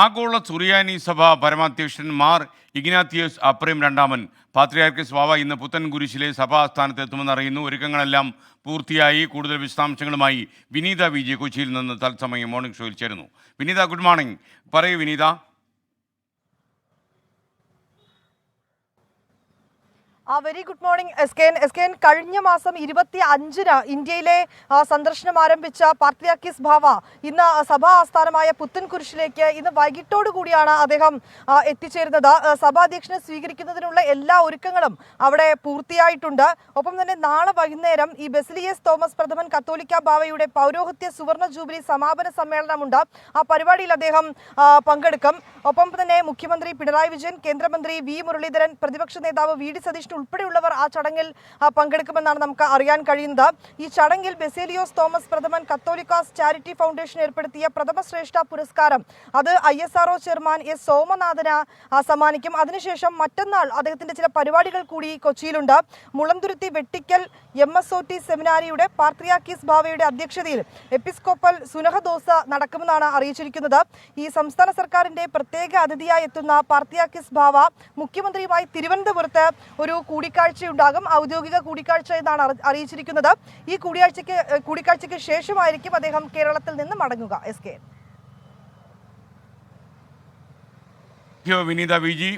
ആഗോള സുറിയാനി സഭ പരമാധ്യക്ഷൻ മാർ ഇഗ്നാത്തിയോസ് അപ്രേം രണ്ടാമൻ. പാത്രിയാർക്കിസ് വാവ ഇന്ന് പുത്തൻകുരിശിലെ സഭാസ്ഥാനത്ത് എത്തുമെന്ന് അറിയുന്നു. ഒരുക്കങ്ങളെല്ലാം പൂർത്തിയായി. കൂടുതൽ വിശദാംശങ്ങളുമായി വിനീത വി കൊച്ചിയിൽ നിന്ന് തത്സമയം മോർണിംഗ് ഷോയിൽ ചേരുന്നു. Vineetha good morning. പറയൂ Vineetha. Very good morning S K N S K N കഴിഞ്ഞ മാസം ഇരുപത്തി അഞ്ചിന് ഇന്ത്യയിലെ സന്ദർശനം ആരംഭിച്ച പാർട്ടിയാക്കിസ് ഭാവ ഇന്ന് സഭാ ആസ്ഥാനമായ പുത്തൻകുരിശിലേക്ക് ഇന്ന് വൈകിട്ടോടു കൂടിയാണ് അദ്ദേഹം എത്തിച്ചേരുന്നത്. സഭാധ്യക്ഷനെ സ്വീകരിക്കുന്നതിനുള്ള എല്ലാ ഒരുക്കങ്ങളും അവിടെ പൂർത്തിയായിട്ടുണ്ട്. ഒപ്പം തന്നെ നാളെ വൈകുന്നേരം ഈ ബെസിലിയസ് തോമസ് പ്രഥമൻ കത്തോലിക്ക ഭാവയുടെ പൗരോഹിത്യ സുവർണ ജൂബിലി സമാപന സമ്മേളനമുണ്ട്. ആ പരിപാടിയിൽ അദ്ദേഹം പങ്കെടുക്കും. ഒപ്പം തന്നെ മുഖ്യമന്ത്രി പിണറായി വിജയൻ കേന്ദ്രമന്ത്രി വി മുരളീധരൻ പ്രതിപക്ഷ നേതാവ് വി ഡി സതീഷൻ ഉൾപ്പെടെയുള്ളവർ ആ ചടങ്ങിൽ പങ്കെടുക്കുമെന്നാണ് നമുക്ക് അറിയാൻ കഴിയുന്നത്. ഈ ചടങ്ങിൽ Baselios Thomas Prathaman Catholicos charity foundation ഏർപ്പെടുത്തിയ പ്രഥമ ശ്രേഷ്ഠ പുരസ്കാരം. അത് I S RO chairman S സോമനാഥന് സമ്മാനിക്കും. അതിനുശേഷം മറ്റന്നാൾ അദ്ദേഹത്തിന്റെ ചില പരിപാടികൾ കൂടി കൊച്ചിയിലുണ്ട്. Mulanthuruthy Vettikkal M S O T സെമിനാരിയുടെ പാർത്രിയാക്കീസ് ഭാവയുടെ അധ്യക്ഷതയിൽ എപ്പിസ്കോപ്പൽ സുനഹദോസ നടക്കുമെന്നാണ് അറിയിച്ചിരിക്കുന്നത്. ഈ സംസ്ഥാന സർക്കാരിന്റെ പ്രത്യേക അതിഥിയായി എത്തുന്ന പാർത്തിയാക്കിസ് ഭാവ മുഖ്യമന്ത്രിയുമായി തിരുവനന്തപുരത്ത് ഒരു കൂടിക്കാഴ്ചയുണ്ടാകും. ഔദ്യോഗിക കൂടിക്കാഴ്ച എന്നാണ് അറിയിച്ചിരിക്കുന്നത്. ഈ കൂടിയാഴ്ചയ്ക്ക് കൂടിക്കാഴ്ചയ്ക്ക് ശേഷമായിരിക്കും അദ്ദേഹം കേരളത്തിൽ നിന്ന് മടങ്ങുക. S K. Vineetha V G